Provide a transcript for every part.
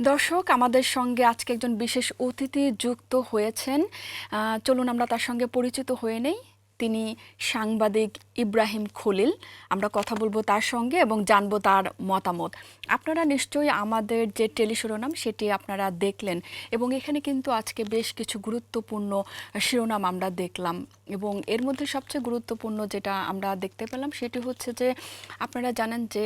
দর্শক, আমাদের সঙ্গে আজকে একজন বিশেষ অতিথি যুক্ত হয়েছেন। চলুন আমরা তার সঙ্গে পরিচিত হয়ে নেই। তিনি সাংবাদিক ইব্রাহিম খলিল। আমরা কথা বলব তার সঙ্গে এবং জানব তার মতামত। আপনারা নিশ্চয়ই আমাদের যে টেলিশিরোনাম, সেটি আপনারা দেখলেন এবং এখানে কিন্তু আজকে বেশ কিছু গুরুত্বপূর্ণ শিরোনাম আমরা দেখলাম এবং এর মধ্যে সবচেয়ে গুরুত্বপূর্ণ যেটা আমরা দেখতে পেলাম, সেটি হচ্ছে যে আপনারা জানেন যে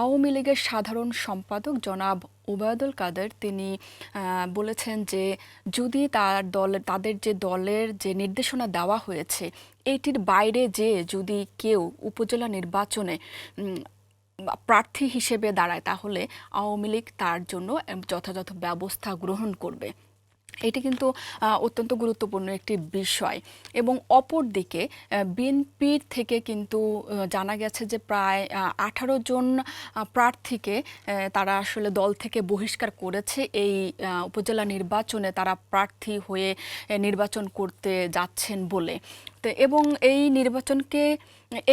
আওয়ামী লীগের সাধারণ সম্পাদক জনাব উবায়দুল কাদের, তিনি বলেছেন যে যদি তার দল, তাদের যে দলের যে নির্দেশনা দেওয়া হয়েছে, এটির বাইরে যে যদি কেউ উপজেলা নির্বাচনে প্রার্থী হিসেবে দাঁড়ায়, তাহলে আওয়ামী লীগ তার জন্য যথাযথ ব্যবস্থা গ্রহণ করবে। এটি কিন্তু অত্যন্ত গুরুত্বপূর্ণ একটি বিষয়। এবং অপরদিকে বিএনপির থেকে কিন্তু জানা গেছে যে প্রায় আঠারো জন প্রার্থীকে তারা আসলে দল থেকে বহিষ্কার করেছে। এই উপজেলা নির্বাচনে তারা প্রার্থী হয়ে নির্বাচন করতে যাচ্ছেন বলে। এবং এই নির্বাচনকে,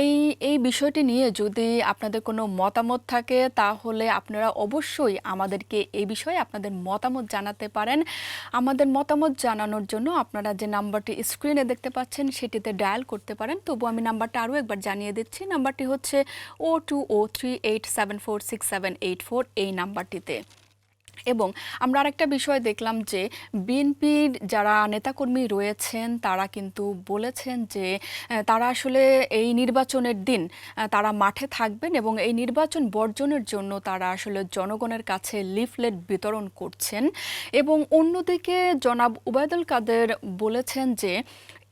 এই এই বিষয়টি নিয়ে যদি আপনাদের কোনো মতামত থাকে, তাহলে আপনারা অবশ্যই আমাদেরকে এই বিষয়ে আপনাদের মতামত জানাতে পারেন। আমাদের মতামত জানানোর জন্য আপনারা যে নাম্বারটি স্ক্রিনে দেখতে পাচ্ছেন, সেটিতে ডায়াল করতে পারেন। তবু আমি নাম্বারটা আরও একবার জানিয়ে দিচ্ছি। নাম্বারটি হচ্ছে O two O three eight seven four six seven eight four এই নাম্বারটিতে। এবং আমরা আরেকটা বিষয় দেখলাম যে বিএনপির যারা নেতাকর্মী রয়েছেন, তারা কিন্তু বলেছেন যে তারা আসলে এই নির্বাচনের দিন তারা মাঠে থাকবেন এবং এই নির্বাচন বর্জনের জন্য তারা আসলে জনগণের কাছে লিফলেট বিতরণ করছেন। এবং অন্যদিকে জনাব উবায়দুল কাদের বলেছেন যে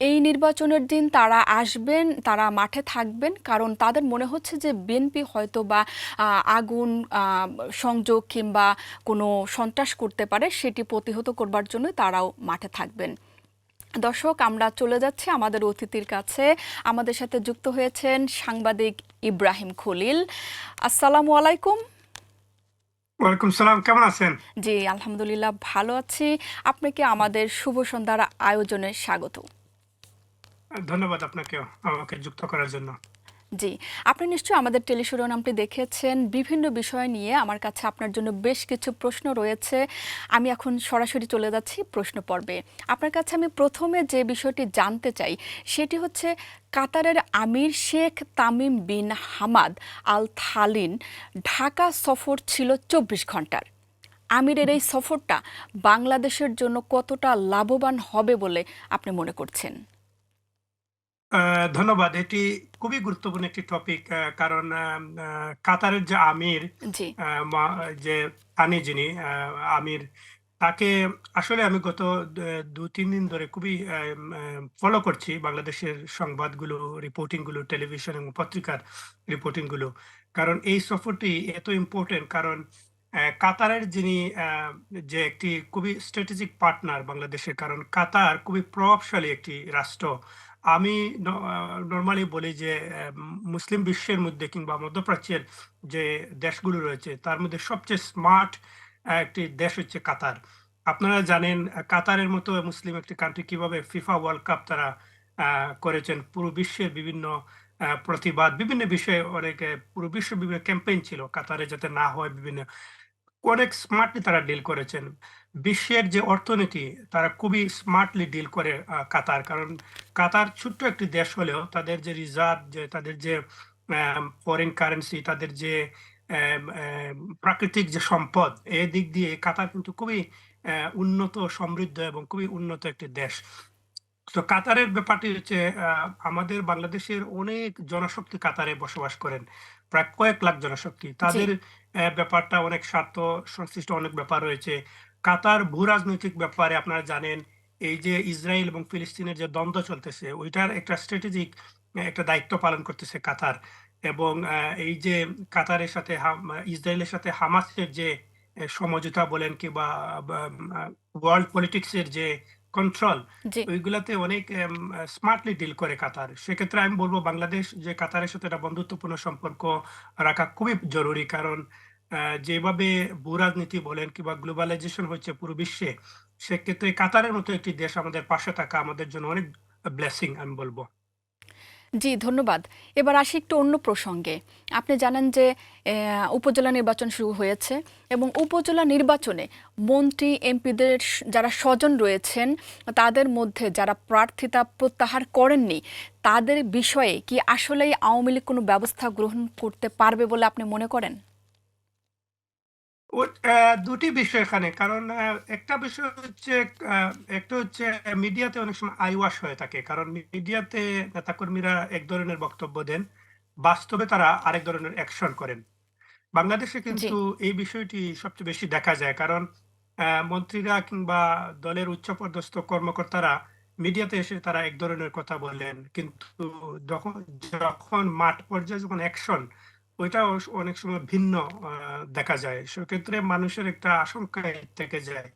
এই নির্বাচনের দিন তারা আসবেন তারা মাঠে থাকবেন কারণ তাদের মনে হচ্ছে যে বিএনপি হয়তো বা আগুন সংযোগ কিংবা কোনো সন্ত্রাস করতে পারে সেটি প্রতিহত করবার জন্য তারাও মাঠে থাকবেন। দর্শক আমরা চলে যাচ্ছি আমাদের অতিথির কাছে। আমাদের সাথে যুক্ত হয়েছেন সাংবাদিক ইব্রাহিম খলিল। আসসালামু আলাইকুম। ওয়ালাইকুম সালাম কেমন আছেন? জি আলহামদুলিল্লাহ ভালো আছি। আপনাকে আমাদের শুভ সন্ধ্যার আয়োজনে স্বাগত। ধন্যবাদ আপনাকে, আমাকে যুক্ত করার জন্য। জি, আপনি নিশ্চয়ই আমাদের টেলিশিরোনামটি দেখেছেন। বিভিন্ন বিষয় নিয়ে আমার কাছে আপনার জন্য বেশ কিছু প্রশ্ন রয়েছে। আমি এখন সরাসরি চলে যাচ্ছি প্রশ্ন পর্বে। আপনার কাছে আমি প্রথমে যে বিষয়টি জানতে চাই, সেটি হচ্ছে কাতারের আমির Sheikh Tamim bin Hamad Al Thani Dhaka সফর ছিল চব্বিশ ঘণ্টার। আমিরের এই সফরটা বাংলাদেশের জন্য কতটা লাভবান হবে বলে আপনি মনে করছেন? ধন্যবাদ। এটি খুবই গুরুত্বপূর্ণ একটি টপিক কারণ কাতারের যে আমির জি। যে আনি যিনি আমির তাকে আসলে আমি গত দু- তিন দিন ধরে খুবই ফলো করছি বাংলাদেশের সংবাদগুলো রিপোর্টিংগুলো টেলিভিশন এবং পত্রিকার রিপোর্টিংগুলো কারণ এই সফরটি এত ইম্পর্টেন্ট কারণ কাতারের যিনি যে একটি খুবই স্ট্র্যাটেজিক পার্টনার বাংলাদেশের কারণ কাতার খুবই প্রভাবশালী একটি রাষ্ট্র। আমি নর্মালি বলি যে মুসলিম বিশ্বের মধ্যে কিংবা মধ্যপ্রাচ্যের যে দেশগুলো রয়েছে, তার মধ্যে সবচেয়ে স্মার্ট একটি দেশ হচ্ছে কাতার। আপনারা জানেন কাতারের মতো মুসলিম একটি কান্ট্রি কীভাবে ফিফা ওয়ার্ল্ড কাপ তারা করেছেন। পুরো বিশ্বের বিভিন্ন প্রতিবাদ, বিভিন্ন বিষয়ে অনেক পুরো বিশ্ব বিভিন্ন ক্যাম্পেইন ছিল কাতারে যাতে না হয় বিভিন্ন। অনেক স্মার্টলি তারা ডিল করেছেন। বিশ্বের যে অর্থনীতি তারা খুবই স্মার্টলি ডিল করে কাতার। কারণ কাতার ছোট্ট একটি দেশ হলেও তাদের যে রিজার্ভ যে তাদের যে ফরেন কারেন্সি তাদের যে প্রাকৃতিক যে সম্পদ এই দিক দিয়ে কাতার কিন্তু খুবই উন্নত সমৃদ্ধ এবং খুবই উন্নত একটি দেশ। তো কাতারের ব্যাপারটি হচ্ছে আহ, আমাদের বাংলাদেশের অনেক জনশক্তি কাতারে বসবাস করেন প্রায় কয়েক লাখ জনশক্তি। তাদের ব্যাপারটা অনেক স্বার্থ সংশ্লিষ্ট অনেক ব্যাপার রয়েছে। কাতার ভূ রাজনৈতিক ব্যাপারে আপনারা জানেন এই যে ইসরায়েল এবং ফিলিস্তিনের যে দ্বন্দ্ব চলতেছে ওইটার একটা স্ট্র্যাটেজিক একটা দায়িত্ব পালন করতেছে কাতার। এবং এই যে কাতারের সাথে ইসরায়েলের সাথে হামাসের যে সমঝোতা বলেন কিংবা ওয়ার্ল্ড পলিটিক্সের যে কন্ট্রোল ওইগুলাতে অনেক স্মার্টলি ডিল করে কাতার। সেক্ষেত্রে আমি বলব বাংলাদেশ যে কাতারের সাথে একটা বন্ধুত্বপূর্ণ সম্পর্ক রাখা খুবই জরুরি। কারণ যেভাবে ভূরাজনীতি বলেন কিংবা গ্লোবালাইজেশন হচ্ছে পুরো বিশ্বে, সেক্ষেত্রে কাতারের মতো একটি দেশ আমাদের পাশে থাকা আমাদের জন্য অনেক ব্লেসিং আমি বলব। জি, ধন্যবাদ। এবার আসি একটু অন্য প্রসঙ্গে। আপনি জানেন যে উপজেলা নির্বাচন শুরু হয়েছে এবং উপজেলা নির্বাচনে মন্ত্রী, এমপিদের যারা স্বজন রয়েছেন, তাদের মধ্যে যারা প্রার্থিতা প্রত্যাহার করেননি, তাদের বিষয়ে কি আসলেই আওয়ামী লীগ কোনো ব্যবস্থা গ্রহণ করতে পারবে বলে আপনি মনে করেন? দুটি বিষয় এখানে। কারণ একটা বিষয় হচ্ছে একটা হচ্ছে মিডিয়াতে অনেক সময় আইওয়াশ হয়ে থাকে। কারণ মিডিয়াতে নেতাকর্মীরা এক ধরনের বক্তব্য দেন বাস্তবে তারা আরেক ধরনের অ্যাকশন করেন। বাংলাদেশে কিন্তু এই বিষয়টি সবচেয়ে বেশি দেখা যায়। কারণ আহ, মন্ত্রীরা কিংবা দলের উচ্চপদস্থ কর্মকর্তারা মিডিয়াতে এসে তারা এক ধরনের কথা বলেন। কিন্তু যখন যখন মাঠ পর্যায়ে যখন অ্যাকশন ওইটা অনেক সময় ভিন্ন দেখা যায়। সেক্ষেত্রে মানুষের একটা আশঙ্কা থেকে যায়।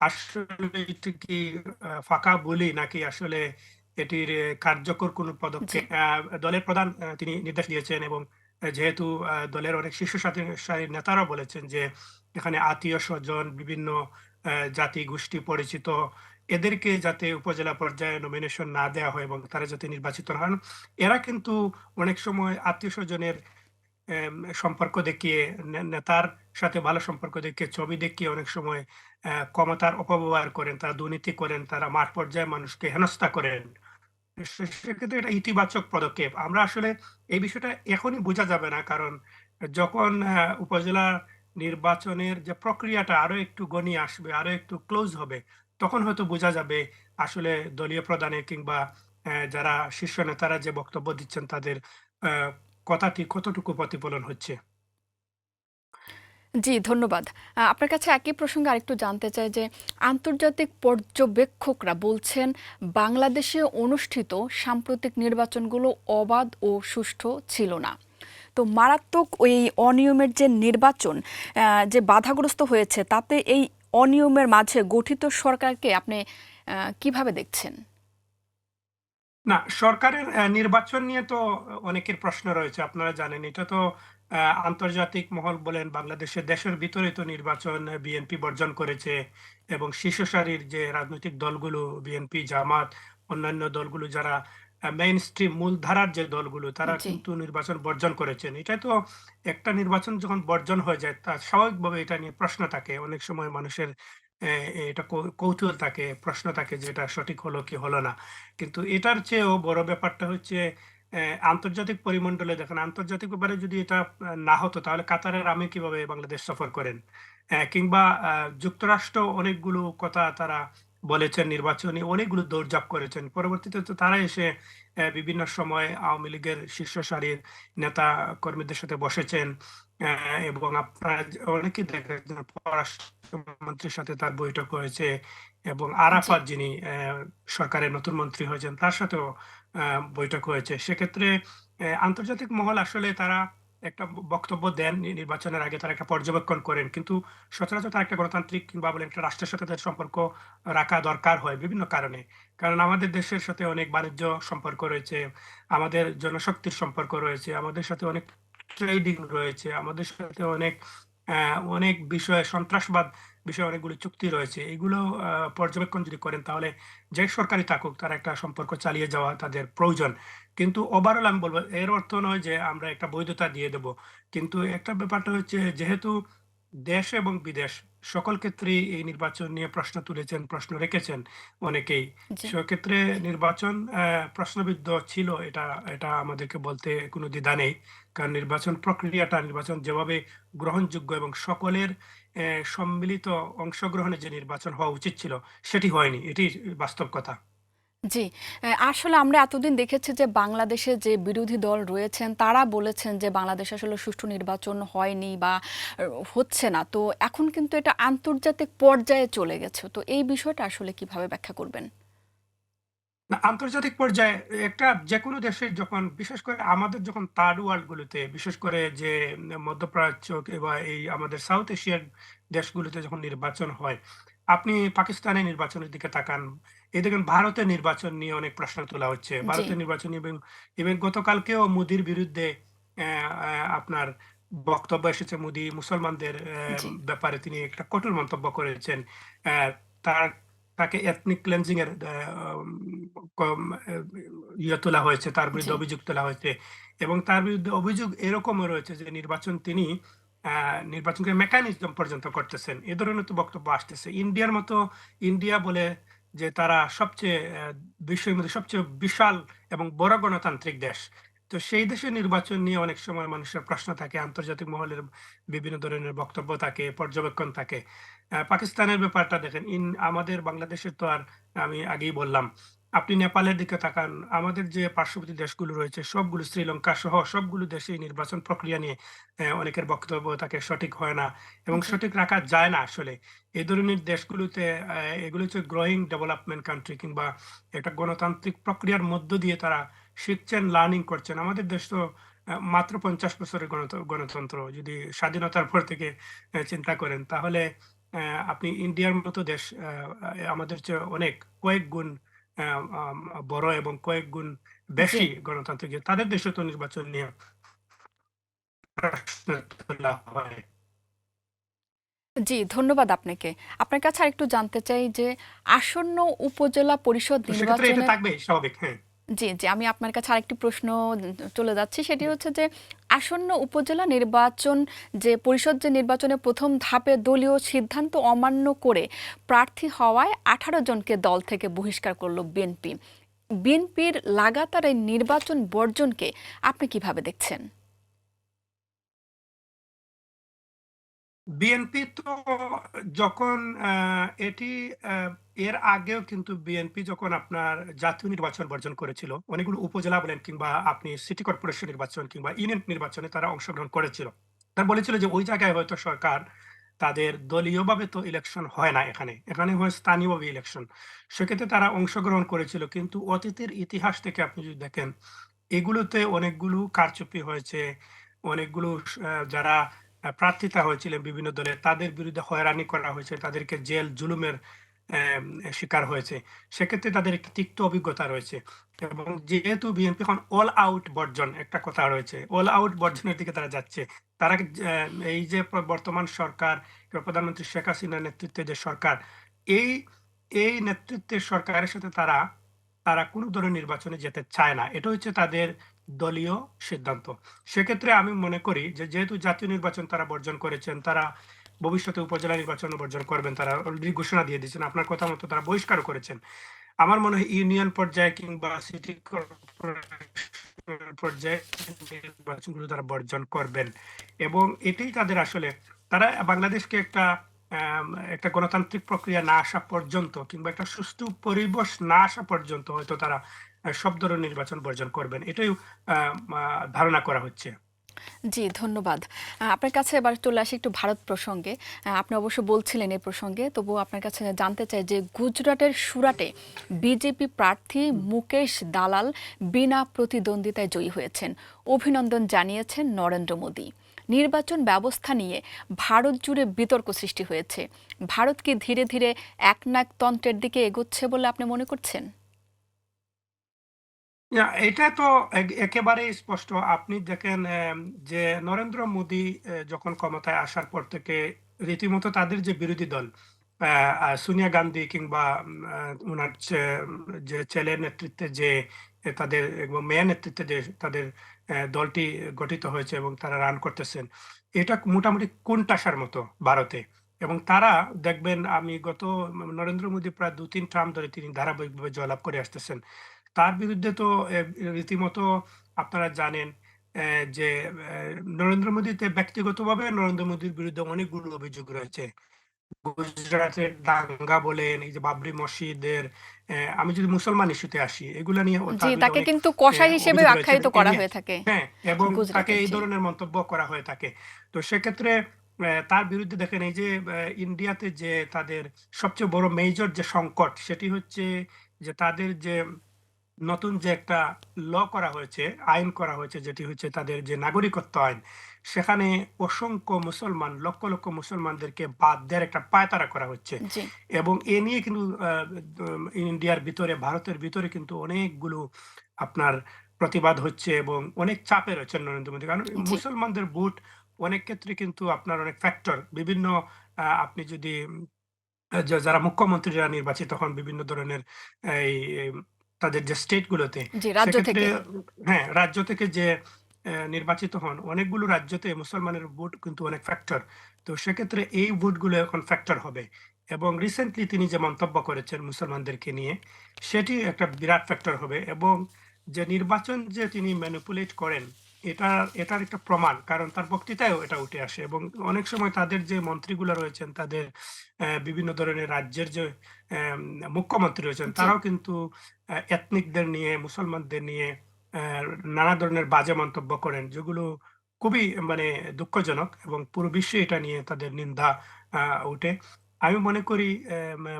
আসলে এটি কি ফাঁকা বলি নাকি আসলে এটির কার্যকর কোনো পদক্ষেপ আহ, দলের প্রধান তিনি নির্দেশ দিয়েছেন এবং যেহেতু দলের অনেক শীর্ষ সাথী- সারির নেতারা বলেছেন যে এখানে আত্মীয় স্বজন বিভিন্ন আহ, জাতি গোষ্ঠী পরিচিত এদেরকে যাতে উপজেলা পর্যায়ে নমিনেশন না দেওয়া হয় এবং তারা যাতে নির্বাচিত হন, এরা কিন্তু অনেক সময় আত্মীয় স্বজনের সম্পর্ক দেখিয়ে নেতার সাথে ভালো সম্পর্ক দেখিয়ে, ছবি দেখিয়ে অনেক সময় ক্ষমতার অপব্যবহার করেন, তারা দুর্নীতি করেন, তারা মাঠ পর্যায়ে মানুষকে হেনস্থা করেন। সেক্ষেত্রে এটা ইতিবাচক পদক্ষেপ। আমরা আসলে এই বিষয়টা এখনই বোঝা যাবে না, কারণ যখন উপজেলা নির্বাচনের যে প্রক্রিয়াটা আরও একটু গণিয়ে আসবে, আরও একটু ক্লোজ হবে তখন হয়তো বোঝা যাবে আসলে দলীয় প্রধানে কিংবা যারা শীর্ষ নেতারা যে বক্তব্য দিচ্ছেন তাদের কথাটি কতটুকু প্রতিফলন হচ্ছে? জি, ধন্যবাদ। আপনার কাছে একই প্রসঙ্গে আরেকটু জানতে চাই যে, আন্তর্জাতিক পর্যবেক্ষকরা বলছেন, বাংলাদেশে অনুষ্ঠিত সাম্প্রতিক নির্বাচনগুলো অবাধ ও সুষ্ঠু ছিল না। তো মারাত্মক ওই অনিয়মের যে নির্বাচন যে বাধাগ্রস্ত হয়েছে, তাতে এই অনিয়মের মাঝে গঠিত সরকারকে আপনি কীভাবে দেখছেন? না, সরকারের নির্বাচন নিয়ে তো অনেকের প্রশ্ন রয়েছে, আপনারা জানেন। এটা তো আন্তর্জাতিক মহল বলেন, বাংলাদেশের দেশের ভিতরে তো নির্বাচন বিএনপি বর্জন করেছে এবং শীর্ষ সারির যে রাজনৈতিক দলগুলো, বিএনপি, জামাত, অন্যান্য দলগুলো যারা মেইন স্ট্রিম মূলধারার যে দলগুলো তারা জি। কিন্তু নির্বাচন বর্জন করেছেন। এটা তো একটা নির্বাচন যখন বর্জন হয়ে যায় তা স্বাভাবিকভাবে এটা নিয়ে প্রশ্ন থাকে। অনেক সময় মানুষের আহ, এটা কৌ- কৌতূহল থাকে প্রশ্ন থাকে যে এটা সঠিক হলো কি হলো না। কিন্তু এটার চেয়েও বড় ব্যাপারটা হচ্ছে আন্তর্জাতিক পরিমণ্ডলে দেখেন আন্তর্জাতিক ব্যাপারে যদি এটা আহ, না হতো তাহলে কাতারের আমির কীভাবে বাংলাদেশ সফর করেন? কিংবা আহ, যুক্তরাষ্ট্র অনেকগুলো কথা তারা বলেছেন নির্বাচনী অনেকগুলো দৌড়ঝাঁপ করেছেন। পরবর্তীতে তো তারা এসে বিভিন্ন সময় আওয়ামী লীগের শীর্ষ সারির নেতা কর্মীদের সাথে বসেছেন এবং আপনারা অনেকেই দেখেছেন পররাষ্ট্রমন্ত্রীর সাথে তার বৈঠক হয়েছে এবং আরাফাত যিনি আহ, সরকারের নতুন মন্ত্রী হয়েছেন তার সাথেও আহ, বৈঠক হয়েছে। সেক্ষেত্রে আন্তর্জাতিক মহল আসলে তারা একটা বক্তব্য দেন নির্বাচনের আগে তারা একটা পর্যবেক্ষণ করেন। কিন্তু সচরাচর তারা একটা গণতান্ত্রিক কিংবা বলেন একটা রাষ্ট্রের সাথে তাদের সম্পর্ক রাখা দরকার হয় বিভিন্ন কারণে। কারণ আমাদের দেশের সাথে অনেক বাণিজ্য সম্পর্ক রয়েছে, আমাদের জনশক্তির সম্পর্ক রয়েছে, আমাদের সাথে অনেক ট্রেডিং রয়েছে, আমাদের সাথে অনেক অনেক বিষয়ে সন্ত্রাসবাদ বিষয়ে অনেকগুলি চুক্তি রয়েছে। এগুলো পর্যবেক্ষণ যদি করেন তাহলে যে সরকারি থাকুক তার একটা সম্পর্ক চালিয়ে যাওয়া তাদের প্রয়োজন। কিন্তু ওভারঅল আমি বলব এর অর্থ নয় যে আমরা একটা বৈধতা দিয়ে দেব। কিন্তু একটা ব্যাপারটা হচ্ছে যেহেতু দেশ এবং বিদেশ সকল ক্ষেত্রেই এই নির্বাচন নিয়ে প্রশ্ন তুলেছেন প্রশ্ন রেখেছেন অনেকেই। সেক্ষেত্রে নির্বাচন আহ, প্রশ্নবিদ্ধ ছিল এটা এটা আমাদেরকে বলতে কোনো দ্বিধা নেই। কারণ নির্বাচন প্রক্রিয়াটা নির্বাচন যেভাবে গ্রহণযোগ্য এবং সকলের সম্মিলিত অংশগ্রহণে যে নির্বাচন হওয়া উচিত ছিল সেটি হয়নি। এটি বাস্তব কথা। জি আসলে আমরা এতদিন দেখেছি যে বাংলাদেশে যে বিরোধী দল রয়েছেন, তারা বলেছেন যে বাংলাদেশে আসলে সুষ্ঠু নির্বাচন হয়নি বা হচ্ছে না। তো এখন কিন্তু এটা আন্তর্জাতিক পর্যায়ে চলে গেছে। তো এই বিষয়টা আসলে কীভাবে ব্যাখ্যা করবেন? আন্তর্জাতিক পর্যায়ে একটা যে কোনো দেশের যখন, বিশেষ করে আমাদের যখন থার্ড ওয়ার্ল্ড গুলোতে, বিশেষ করে যে মধ্যপ্রাচ্য বা এই আমাদের সাউথ এশিয়ার দেশগুলোতে যখন নির্বাচন হয়, আপনি পাকিস্তানের নির্বাচনের দিকে তাকান এই দেখেন ভারতের নির্বাচন নিয়ে অনেক প্রশ্ন তোলা হচ্ছে। ভারতের নির্বাচন এবং এবং গতকালকেও মোদির বিরুদ্ধে আপনার বক্তব্য এসেছে মোদি মুসলমানদের ব্যাপারে তিনি একটা কঠোর মন্তব্য করেছেন। তার তাকে এথনিক ক্লেন্সিং এর ইয়ে তোলা হয়েছে তার বিরুদ্ধে অভিযোগ তোলা হয়েছে। এবং তার বিরুদ্ধে অভিযোগ এরকমও রয়েছে যে নির্বাচন তিনি আহ, নির্বাচনকে মেকানিজম পর্যন্ত করতেছেন। এ ধরনের তো বক্তব্য আসতেছে। ইন্ডিয়ার মতো ইন্ডিয়া বলে যে তারা সবচেয়ে বিশ্বের মধ্যে সবচেয়ে বিশাল এবং বড় গণতান্ত্রিক দেশ। তো সেই দেশের নির্বাচন নিয়ে অনেক সময় মানুষের প্রশ্ন থাকে, আন্তর্জাতিক মহলের বিভিন্ন ধরনের বক্তব্য থাকে, পর্যবেক্ষণ থাকে। পাকিস্তানের ব্যাপারটা দেখেন, ইন, আমাদের বাংলাদেশের তো আর আমি আগেই বললাম আপনি নেপালের দিকে তাকান। আমাদের যে পার্শ্ববর্তী দেশগুলো রয়েছে সবগুলো শ্রীলঙ্কা সহ সবগুলো দেশে এই নির্বাচন প্রক্রিয়া নিয়ে আহ, অনেকের বক্তব্য থাকে সঠিক হয় না এবং জি সঠিক রাখা যায় না আসলে। এই ধরনের দেশগুলোতে আহ, এগুলো হচ্ছে গ্রোয়িং ডেভেলপমেন্ট কান্ট্রি কিংবা একটা গণতান্ত্রিক প্রক্রিয়ার মধ্য দিয়ে তারা শিখছেন লার্নিং করছেন। আমাদের দেশ তো আহ, মাত্র পঞ্চাশ বছরের গণত- গণতন্ত্র। যদি স্বাধীনতার পর থেকে আহ, চিন্তা করেন তাহলে আহ, আপনি ইন্ডিয়ার মতো দেশ আহ, আহ, আমাদের চেয়ে অনেক কয়েক গুণ বড় এবং কয়েক গুণ বেশি গণতান্ত্রিক তাদের দেশে তো নির্বাচন নিয়ে প্রশ্ন তোলা হয় জি ধন্যবাদ আপনাকে। আপনার কাছে আরেকটু জানতে চাই যে আসন্ন উপজেলা পরিষদ নির্বাচনের থাকবে স্বাভাবিক হ্যাঁ। জি জি, আমি আপনার কাছে আরেকটি প্রশ্ন চলে যাচ্ছি। সেটি হচ্ছে যে, আসন্ন উপজেলা নির্বাচন যে পরিষদ যে নির্বাচনে প্রথম ধাপে দলীয় সিদ্ধান্ত অমান্য করে প্রার্থী হওয়ায় আঠারো জনকে দল থেকে বহিষ্কার করল বিএনপি। বিএনপির লাগাতার এই নির্বাচন বর্জনকে আপনি কীভাবে দেখছেন? বিএনপি তো যখন এটি এর আগেও কিন্তু বিএনপি যখন আপনার জাতীয় নির্বাচন বর্জন করেছিল, অনেকগুলো উপজেলা বলেন কিংবা আপনি সিটি কর্পোরেশন নির্বাচন কিংবা ইউনিয়ন নির্বাচনে তারা অংশগ্রহণ করেছিল। তারা বলেছিল যে ওই জায়গায় হয়তো সরকার তাদের দলীয়ভাবে তো ইলেকশন হয় না এখানে। এখানে হয় স্থানীয়ভাবে ইলেকশন সেক্ষেত্রে তারা অংশগ্রহণ করেছিল, কিন্তু অতীতের ইতিহাস থেকে আপনি যদি দেখেন, এগুলোতে অনেকগুলো কারচুপি হয়েছে, অনেকগুলো যারা প্রার্থিতা হয়েছিলেন বিভিন্ন দলে। তাদের বিরুদ্ধে হয়রানি করা হয়েছে, তাদেরকে জেল, জুলুমের শিকার হয়েছে। সেক্ষেত্রে তাদের একটি তিক্ত অভিজ্ঞতা রয়েছে। এবং যেহেতু বিএনপি এখন অল আউট বর্জন, একটা কথা রয়েছে অল আউট বর্জনের দিকে তারা যাচ্ছে। তারা এই যে বর্তমান সরকার প্রধানমন্ত্রী শেখ হাসিনার নেতৃত্বে যে সরকার, এই এই নেতৃত্বের সরকারের সাথে তারা তারা কোনো ধরনের নির্বাচনে যেতে চায় না। এটা হচ্ছে তাদের দলীয় সিদ্ধান্ত। সেক্ষেত্রে আমি মনে করি যে, যেহেতু জাতীয় নির্বাচন তারা বর্জন করেছেন, তারা ভবিষ্যতে উপজেলা নির্বাচন বর্জন করবেন, তারা অলরেডি ঘোষণা দিয়ে দিয়েছেন, আপনার কথা মতো তারা বহিষ্কার করেছেন। আমার মনে হয় ইউনিয়ন পর্যায়ে কিংবা সিটি কর্পোরেশন পর্যায়ে নির্বাচনগুলো তারা বর্জন করবেন। এবং এটাই তাদের আসলে, তারা বাংলাদেশকে একটা একটা গণতান্ত্রিক প্রক্রিয়া না আসা পর্যন্ত কিংবা একটা সুষ্ঠু পরিবেশ না আসা পর্যন্ত হয়তো তারা সব ধরনের নির্বাচন বর্জন করবেন। এটাই ধারণা করা হচ্ছে। জি, ধন্যবাদ। আপনার কাছে এবার চলে আসি একটু ভারত প্রসঙ্গে। আপনি অবশ্য বলছিলেন এই প্রসঙ্গে, তবুও আপনার কাছে জানতে চাই যে গুজরাটের সুরাটে বিজেপি প্রার্থী মুকেশ দালাল বিনা প্রতিদ্বন্দ্বিতায় জয়ী হয়েছেন। অভিনন্দন জানিয়েছেন নরেন্দ্র মোদী। নির্বাচন ব্যবস্থা নিয়ে ভারত জুড়ে বিতর্ক সৃষ্টি হয়েছে। ভারত কি ধীরে ধীরে একনায়কতন্ত্রের দিকে এগোচ্ছে বলে আপনি মনে করছেন? এটা তো এক- একেবারেই স্পষ্ট। আপনি দেখেন যে নরেন্দ্র মোদী যখন ক্ষমতায় আসার পর থেকে রীতিমতো তাদের যে বিরোধী দল সোনিয়া গান্ধী কিংবা ওনার চে- যে ছেলের নেতৃত্বে যে তাদের, এবং মেয়ের নেতৃত্বে যে তাদের দলটি গঠিত হয়েছে এবং তারা রান করতেছেন, এটা মোটামুটি কোণঠাসার মতো ভারতে। এবং তারা দেখবেন, আমি গত নরেন্দ্র মোদী প্রায় দু তিন টার্ম ধরে তিনি ধারাবাহিকভাবে জয়লাভ করে আসতেছেন। তার বিরুদ্ধে তো রীতিমতো আপনারা জানেন যে নরেন্দ্র মোদীতে ব্যক্তিগতভাবে নরেন্দ্র মোদীর বিরুদ্ধে অনেকগুলো অভিযোগ রয়েছে। গুজরাটের দাঙ্গা বলেন এই যে বাবরি মসজিদের আমি যদি মুসলমান ইস্যুতে আসি এগুলা নিয়ে তাকে কিন্তু কসাই হিসেবে আখ্যায়িত করা হয়ে থাকে হ্যাঁ এবং তাকে এই ধরনের মন্তব্য করা হয়ে থাকে। তো সেক্ষেত্রে তার বিরুদ্ধে দেখেন এই যে ইন্ডিয়াতে যে তাদের সবচেয়ে বড় মেজর যে সংকট সেটি হচ্ছে যে তাদের যে নতুন যে একটা ল করা হয়েছে আইন করা হয়েছে যেটি হচ্ছে তাদের যে নাগরিকত্ব আইন সেখানে অসংখ্য মুসলমান লক্ষ লক্ষ মুসলমানদেরকে বাদ দেওয়ার একটা পায়তারা করা হচ্ছে। এবং এ নিয়ে কিন্তু ইন্ডিয়ার ভিতরে ভারতের ভিতরে কিন্তু অনেকগুলো আপনার প্রতিবাদ হচ্ছে এবং অনেক চাপে রয়েছে নরেন্দ্র মোদী। কারণ মুসলমানদের ভোট অনেক ক্ষেত্রে কিন্তু আপনার অনেক ফ্যাক্টর বিভিন্ন আহ, আপনি যদি যারা মুখ্যমন্ত্রীরা নির্বাচিত হন বিভিন্ন ধরনের এই তাদের যে স্টেট গুলোতে জি রাজ্য সেক্ষেত্রে থেকে হ্যাঁ রাজ্য থেকে যে নির্বাচিত হন অনেকগুলো রাজ্যতে মুসলমানের ভোট কিন্তু অনেক ফ্যাক্টর তো সেক্ষেত্রে এই ভোটগুলো এখন ফ্যাক্টর হবে। এবং রিসেন্টলি তিনি যে মন্তব্য করেছেন মুসলমানদেরকে নিয়ে সেটি একটা বিরাট ফ্যাক্টর হবে। এবং যে নির্বাচন যে তিনি ম্যানিপুলেট করেন এটা এটার একটা প্রমাণ কারণ তার বক্তৃতায়ও এটা উঠে আসে এবং অনেক সময় তাদের যে মন্ত্রীগুলো রয়েছেন তাদের বিভিন্ন ধরনের রাজ্যের যে মুখ্যমন্ত্রী রয়েছেন তারাও কিন্তু এথনিকদের নিয়ে মুসলমানদের নিয়ে নানা ধরনের বাজে মন্তব্য করেন যেগুলো খুবই মানে দুঃখজনক এবং পুরো বিশ্বে এটা নিয়ে তাদের নিন্দা উঠে। আমি মনে করি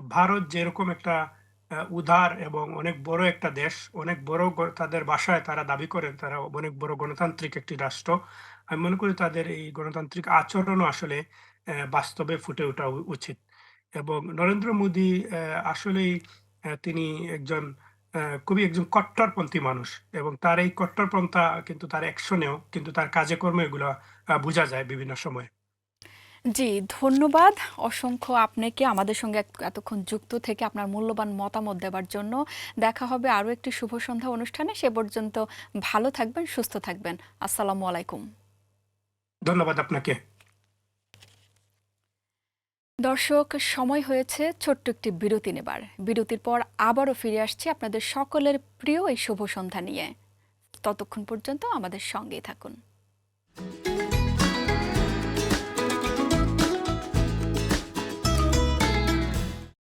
ভারত যেরকম একটা উদার এবং অনেক বড় একটা দেশ, অনেক বড় তাদের ভাষায় তারা দাবি করেন তারা অনেক বড় গণতান্ত্রিক একটি রাষ্ট্র। আমি মনে করি তাদের এই গণতান্ত্রিক আচরণও আসলে বাস্তবে ফুটে ওঠা উচিত। এবং নরেন্দ্র মোদী আসলেই তিনি একজন খুবই একজন কট্টরপন্থী মানুষ এবং তার এই কট্টরপন্থা কিন্তু তার অ্যাকশনেও কিন্তু তার কাজে কর্মে এগুলো বোঝা যায় বিভিন্ন সময়। জি ধন্যবাদ। অসংখ্য আপনাকে আমাদের সঙ্গে এতক্ষণ যুক্ত থেকে আপনার মূল্যবান মতামত দেওয়ার জন্য। দেখা হবে আরও একটি শুভ সন্ধ্যা অনুষ্ঠানে। সে পর্যন্ত ভালো থাকবেন সুস্থ থাকবেন। আসসালামু আলাইকুম। ধন্যবাদ আপনাকে। দর্শক সময় হয়েছে ছোট্ট একটি বিরতি নেবার। বিরতির পর আবারও ফিরে আসছি আপনাদের সকলের প্রিয় এই শুভ সন্ধ্যা নিয়ে। ততক্ষণ পর্যন্ত আমাদের সঙ্গেই থাকুন।